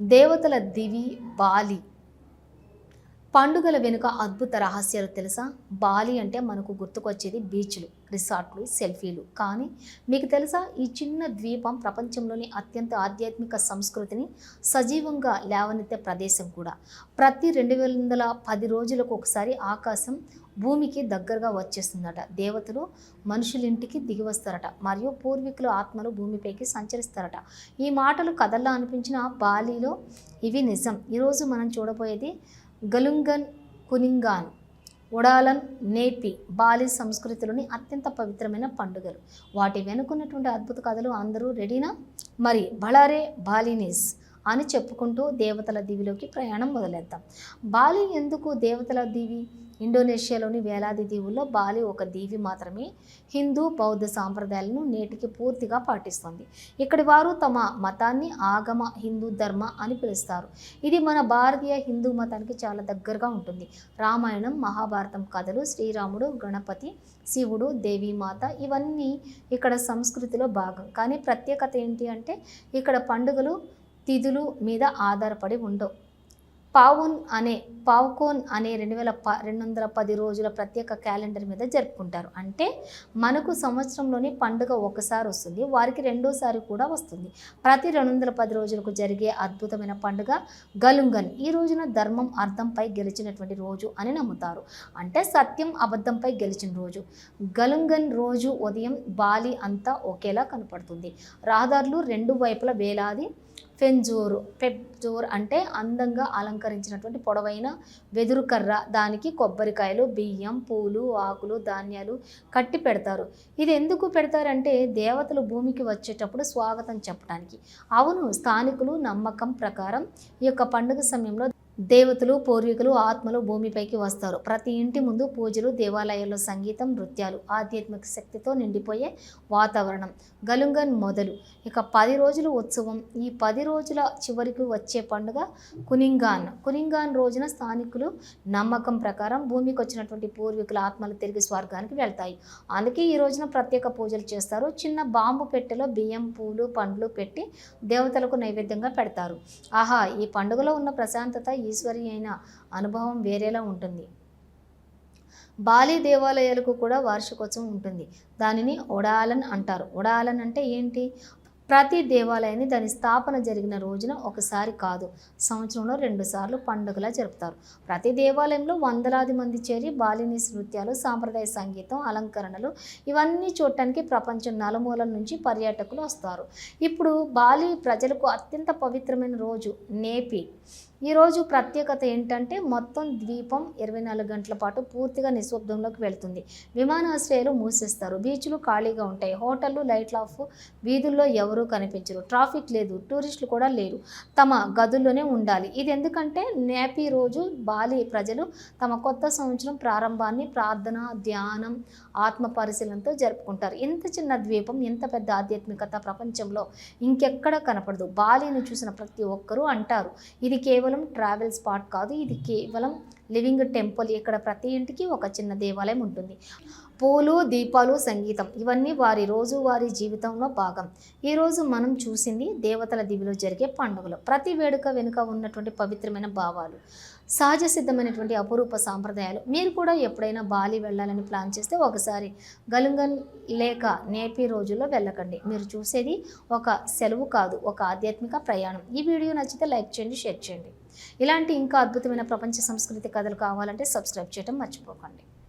దేవతల దివి బాలి. పండుగల వెనుక అద్భుత రహస్యాలు తెలుసా? బాలి అంటే మనకు గుర్తుకొచ్చేది బీచ్లు రిసార్ట్లు సెల్ఫీలు. కానీ మీకు తెలుసా? ఈ చిన్న ద్వీపం ప్రపంచంలోని అత్యంత ఆధ్యాత్మిక సంస్కృతిని సజీవంగా లేవనెత్తే ప్రదేశం కూడా. ప్రతి రెండు వేల వందల పది రోజులకు ఒకసారి ఆకాశం భూమికి దగ్గరగా వచ్చేస్తుందట. దేవతలు మనుషులింటికి దిగి వస్తారట మరియు పూర్వీకుల ఆత్మలు భూమిపైకి సంచరిస్తారట. ఈ మాటలు కథల్లో అనిపించిన బాలీలో ఇవి నిజం. ఈరోజు మనం చూడబోయేది గలుంగన్ కునింగాన్ ఉడాలన్ నేపి బాలి సంస్కృతిలోని అత్యంత పవిత్రమైన పండుగలు. వాటి వెనుకున్నటువంటి అద్భుత కథలు అందరూ రెడీనా? మరి బళారే బాలినీస్ అని చెప్పుకుంటూ దేవతల దీవిలోకి ప్రయాణం మొదలెద్దాం. బాలి ఎందుకు దేవతల దీవి? ఇండోనేషియాలోని వేలాది దీవుల్లో బాలి ఒక దీవి మాత్రమే హిందూ బౌద్ధ సాంప్రదాయాలను నేటికి పూర్తిగా పాటిస్తుంది. ఇక్కడి వారు తమ మతాన్ని ఆగమ హిందూ ధర్మ అని పిలుస్తారు. ఇది మన భారతీయ హిందూ మతానికి చాలా దగ్గరగా ఉంటుంది. రామాయణం మహాభారతం కథలు శ్రీరాముడు గణపతి శివుడు దేవీమాత ఇవన్నీ ఇక్కడ సంస్కృతిలో భాగం. కానీ ప్రత్యేకత ఏంటి అంటే ఇక్కడ పండుగలు తిథులు మీద ఆధారపడి ఉండవు. పావున్ అనే పావుకోన్ అనే రెండు వేల ప రెండు వందల పది రోజుల ప్రత్యేక క్యాలెండర్ మీద జరుపుకుంటారు. అంటే మనకు సంవత్సరంలోని పండుగ ఒకసారి వస్తుంది. వారికి రెండోసారి కూడా వస్తుంది. ప్రతి రెండు వందల పది రోజులకు జరిగే అద్భుతమైన పండుగ గలుంగన్. ఈ రోజున ధర్మం అర్థంపై గెలిచినటువంటి రోజు అని నమ్ముతారు. అంటే సత్యం అబద్ధంపై గెలిచిన రోజు. గలుంగన్ రోజు ఉదయం బాలి అంతా ఒకేలా కనపడుతుంది. రహదారులు రెండు వైపుల వేలాది ఫెంజోరు పెప్జోర్ అంటే అందంగా అలంకరించినటువంటి పొడవైన వెదురు కర్ర. దానికి కొబ్బరికాయలు బియ్యం పూలు ఆకులు ధాన్యాలు కట్టి పెడతారు. ఇది ఎందుకు పెడతారంటే దేవతలు భూమికి వచ్చేటప్పుడు స్వాగతం చెప్పడానికి అవును స్థానికులు నమ్మకం ప్రకారం ఈ యొక్క పండుగ సమయంలో దేవతలు పూర్వీకులు ఆత్మలు భూమిపైకి వస్తారు. ప్రతి ఇంటి ముందు పూజలు దేవాలయాల్లో సంగీతం నృత్యాలు ఆధ్యాత్మిక శక్తితో నిండిపోయే వాతావరణం. గలుంగన్ మొదలు. ఇక పది రోజుల ఉత్సవం. ఈ పది రోజుల చివరికి వచ్చే పండుగ కునింగాన్. కునింగాన్ రోజున స్థానికులు నమ్మకం ప్రకారం భూమికి వచ్చినటువంటి పూర్వీకుల ఆత్మలు తిరిగి స్వర్గానికి వెళ్తాయి. అందుకే ఈ రోజున ప్రత్యేక పూజలు చేస్తారు. చిన్న బాంబు పెట్టెలో బియ్యం పూలు పండ్లు పెట్టి దేవతలకు నైవేద్యంగా పెడతారు. ఆహా ఈ పండుగలో ఉన్న ప్రశాంతత ఈశ్వరి అయిన అనుభవం వేరేలా ఉంటుంది. బాలి దేవాలయాలకు కూడా వార్షికోత్సవం ఉంటుంది. దానిని ఒడాలన్ అంటారు. ఒడాలన్ అంటే ఏంటి? ప్రతి దేవాలయాన్ని దాని స్థాపన జరిగిన రోజున ఒకసారి కాదు సంవత్సరంలో రెండుసార్లు పండుగలా జరుపుతారు. ప్రతి దేవాలయంలో వందలాది మంది చేరి బాలినీస్ నృత్యాలు సాంప్రదాయ సంగీతం అలంకరణలు ఇవన్నీ చూడటానికి ప్రపంచం నలుమూలల నుంచి పర్యాటకులు వస్తారు. ఇప్పుడు బాలి ప్రజలకు అత్యంత పవిత్రమైన రోజు నేపి. ఈరోజు ప్రత్యేకత ఏంటంటే మొత్తం ద్వీపం ఇరవై నాలుగు గంటల పాటు పూర్తిగా నిశ్శబ్దంలోకి వెళ్తుంది. విమానాశ్రయాలు మూసేస్తారు. బీచ్లు ఖాళీగా ఉంటాయి. హోటళ్ళు లైట్లు ఆఫ్. వీధుల్లో ఎవరూ కనిపించరు. ట్రాఫిక్ లేదు. టూరిస్టులు కూడా లేరు. తమ గదుల్లోనే ఉండాలి. ఇది ఎందుకంటే నేపీ రోజు బాలి ప్రజలు తమ కొత్త సంవత్సరం ప్రారంభాన్ని ప్రార్థన ధ్యానం ఆత్మ పరిశీలనతో జరుపుకుంటారు. ఇంత చిన్న ద్వీపం ఇంత పెద్ద ఆధ్యాత్మికత ప్రపంచంలో ఇంకెక్కడ కనపడదు. బాలిని చూసిన ప్రతి ఒక్కరూ అంటారు. ఇది కేవలం ట్రావెల్ స్పాట్ కాదు ఇది కేవలం లివింగ్ టెంపుల్ ఇక్కడ ప్రతి ఇంటికి ఒక చిన్న దేవాలయం ఉంటుంది. పూలు దీపాలు సంగీతం ఇవన్నీ వారి రోజువారీ జీవితంలో భాగం. ఈరోజు మనం చూసింది దేవతల దివిలో జరిగే పండుగలు. ప్రతి వేడుక వెనుక ఉన్నటువంటి పవిత్రమైన భావాలు సహజ సిద్ధమైనటువంటి అపురూప సాంప్రదాయాలు. మీరు కూడా ఎప్పుడైనా బాలి వెళ్ళాలని ప్లాన్ చేస్తే ఒకసారి గలుంగన్ లేక నేపీ రోజుల్లో వెళ్ళకండి. మీరు చూసేది ఒక సెలవు కాదు ఒక ఆధ్యాత్మిక ప్రయాణం. ఈ వీడియో నచ్చితే లైక్ చేయండి షేర్ చేయండి. ఇలాంటి ఇంకా అద్భుతమైన ప్రపంచ సంస్కృతి కథలు కావాలంటే సబ్స్క్రైబ్ చేయడం మర్చిపోకండి.